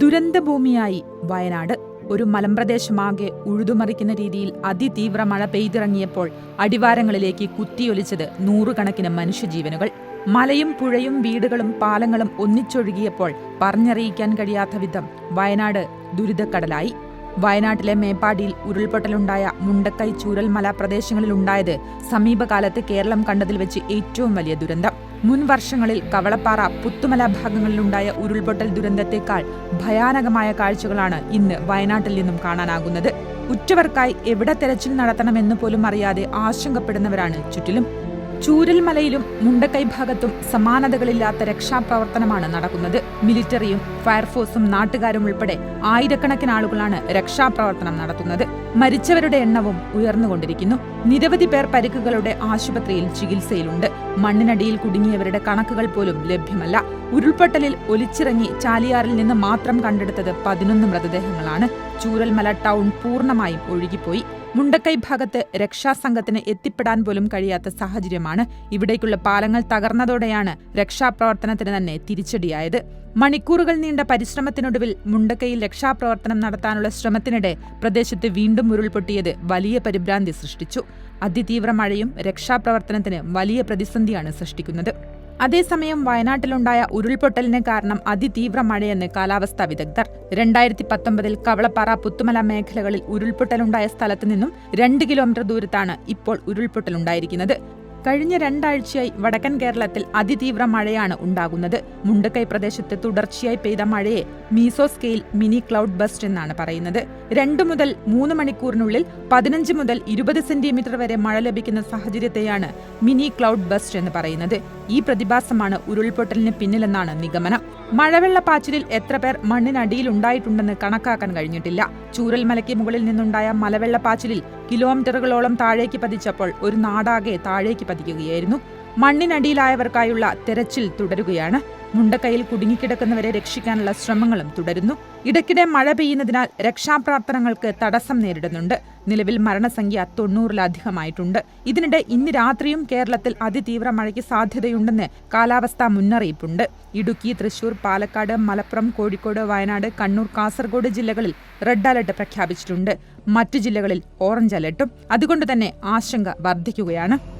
ദുരന്തഭൂമിയായി വയനാട്. ഒരു മലമ്പ്രദേശമാകെ ഉഴുതുമറിക്കുന്ന രീതിയിൽ അതിതീവ്ര മഴ പെയ്തിറങ്ങിയപ്പോൾ അടിവാരങ്ങളിലേക്ക് കുത്തിയൊലിച്ചത് നൂറുകണക്കിന് മനുഷ്യജീവനുകൾ. മലയും പുഴയും വീടുകളും പാലങ്ങളും ഒന്നിച്ചൊഴുകിയപ്പോൾ പറഞ്ഞറിയിക്കാൻ കഴിയാത്ത വിധം വയനാട് ദുരിതക്കടലായി. വയനാട്ടിലെ മേപ്പാടിയിൽ ഉരുൾപൊട്ടലുണ്ടായ മുണ്ടക്കൈ ചൂരൽ ചൂരൽമല പ്രദേശങ്ങളിലുണ്ടായത് സമീപകാലത്ത് കേരളം കണ്ടതിൽ വെച്ച് ഏറ്റവും വലിയ ദുരന്തം. മുൻ വർഷങ്ങളിൽ കവളപ്പാറ പുത്തുമല ഭാഗങ്ങളിലുണ്ടായ ഉരുൾപൊട്ടൽ ദുരന്തത്തെക്കാൾ ഭയാനകമായ കാഴ്ചകളാണ് ഇന്ന് വയനാട്ടിൽ നിന്നും കാണാനാകുന്നത്. ഉറ്റവർക്കായി എവിടെ തെരച്ചിൽ നടത്തണമെന്ന് പോലും അറിയാതെ ആശങ്കപ്പെടുന്നവരാണ് ചുറ്റിലും. ചൂരൽമലയിലും മുണ്ടക്കൈ ഭാഗത്തും സമാനതകളില്ലാത്ത രക്ഷാപ്രവർത്തനമാണ് നടക്കുന്നത്. മിലിറ്ററിയും ഫയർഫോഴ്സും നാട്ടുകാരും ഉൾപ്പെടെ ആയിരക്കണക്കിന് ആളുകളാണ് രക്ഷാപ്രവർത്തനം നടത്തുന്നത്. മരിച്ചവരുടെ എണ്ണവും ഉയർന്നുകൊണ്ടിരിക്കുന്നു. നിരവധി പേർ പരിക്കുകളുടെ ആശുപത്രിയിൽ ചികിത്സയിലുണ്ട്. മണ്ണിനടിയിൽ കുടുങ്ങിയവരുടെ കണക്കുകൾ പോലും ലഭ്യമല്ല. ഉരുൾപൊട്ടലിൽ ഒലിച്ചിറങ്ങി ചാലിയാറിൽ നിന്ന് മാത്രം കണ്ടെടുത്തത് പതിനൊന്ന് മൃതദേഹങ്ങളാണ്. ചൂരൽമല ടൗൺ പൂർണമായും ഒഴുകിപ്പോയി. മുണ്ടക്കൈ ഭാഗത്ത് രക്ഷാസംഘത്തിന് എത്തിപ്പെടാൻ പോലും കഴിയാത്ത സാഹചര്യമാണ് ഇവിടേക്കുള്ള പാലങ്ങൾ തകർന്നതോടെയാണ് രക്ഷാപ്രവർത്തനത്തിന് തന്നെ തിരിച്ചടിയായത്. മണിക്കൂറുകൾ നീണ്ട പരിശ്രമത്തിനൊടുവിൽ മുണ്ടക്കയിൽ രക്ഷാപ്രവർത്തനം നടത്താനുള്ള ശ്രമത്തിനിടെ പ്രദേശത്ത് വീണ്ടും ഉരുൾപൊട്ടിയത് വലിയ പരിഭ്രാന്തി സൃഷ്ടിച്ചു. അതിതീവ്ര മഴയും രക്ഷാപ്രവർത്തനത്തിന് വലിയ പ്രതിസന്ധിയാണ് സൃഷ്ടിക്കുന്നത്. അതേസമയം വയനാട്ടിലുണ്ടായ ഉരുൾപൊട്ടലിന് കാരണം അതിതീവ്ര മഴയെന്ന് കാലാവസ്ഥാ വിദഗ്ധർ. രണ്ടായിരത്തി പത്തൊമ്പതിൽ കവളപ്പാറ പുത്തുമല മേഖലകളിൽ ഉരുൾപൊട്ടലുണ്ടായ സ്ഥലത്തു നിന്നും രണ്ട് കിലോമീറ്റർ ദൂരത്താണ് ഇപ്പോൾ ഉരുൾപൊട്ടലുണ്ടായിരിക്കുന്നത്. കഴിഞ്ഞ രണ്ടാഴ്ചയായി വടക്കൻ കേരളത്തിൽ അതിതീവ്ര മഴയാണ് ഉണ്ടാകുന്നത്. മുണ്ടക്കൈ പ്രദേശത്ത് തുടർച്ചയായി പെയ്ത മഴയെ meso scale mini cloud burst എന്നാണ് പറയുന്നത്. രണ്ടു മുതൽ മൂന്ന് മണിക്കൂറിനുള്ളിൽ പതിനഞ്ച് മുതൽ ഇരുപത് സെന്റിമീറ്റർ വരെ മഴ ലഭിക്കുന്ന സാഹചര്യത്തെയാണ് മിനി ക്ലൗഡ് ബസ്റ്റ് എന്ന് പറയുന്നത്. ഈ പ്രതിഭാസമാണ് ഉരുൾപൊട്ടലിന് പിന്നിലെന്നാണ് നിഗമനം. മഴവെള്ള പാച്ചിലിൽ എത്ര പേർ മണ്ണിനടിയിൽ ഉണ്ടായിട്ടുണ്ടെന്ന് കണക്കാക്കാൻ കഴിഞ്ഞിട്ടില്ല. ചൂരൽമലയ്ക്ക് മുകളിൽ നിന്നുണ്ടായ മലവെള്ളപ്പാച്ചിലിൽ കിലോമീറ്ററുകളോളം താഴേക്ക് പതിച്ചപ്പോൾ ഒരു നാടാകെ താഴേക്ക് പതിക്കുകയായിരുന്നു. മണ്ണിനടിയിലായവർക്കായുള്ള തെരച്ചിൽ തുടരുകയാണ്. മുണ്ടക്കൈയിൽ കുടുങ്ങിക്കിടക്കുന്നവരെ രക്ഷിക്കാനുള്ള ശ്രമങ്ങളും തുടരുന്നു. ഇടയ്ക്കിടെ മഴ പെയ്യുന്നതിനാൽ രക്ഷാപ്രവർത്തനങ്ങൾക്ക് തടസ്സം നേരിടുന്നുണ്ട്. നിലവിൽ മരണസംഖ്യ തൊണ്ണൂറിലധികമായിട്ടുണ്ട്. ഇതിനിടെ ഇന്ന് രാത്രിയും കേരളത്തിൽ അതിതീവ്ര മഴയ്ക്ക് സാധ്യതയുണ്ടെന്ന് കാലാവസ്ഥാ മുന്നറിയിപ്പുണ്ട്. ഇടുക്കി തൃശൂർ പാലക്കാട് മലപ്പുറം കോഴിക്കോട് വയനാട് കണ്ണൂർ കാസർഗോഡ് ജില്ലകളിൽ റെഡ് അലർട്ട് പ്രഖ്യാപിച്ചിട്ടുണ്ട്. മറ്റു ജില്ലകളിൽ ഓറഞ്ച് അലർട്ടും. അതുകൊണ്ട് തന്നെ ആശങ്ക വർദ്ധിക്കുകയാണ്.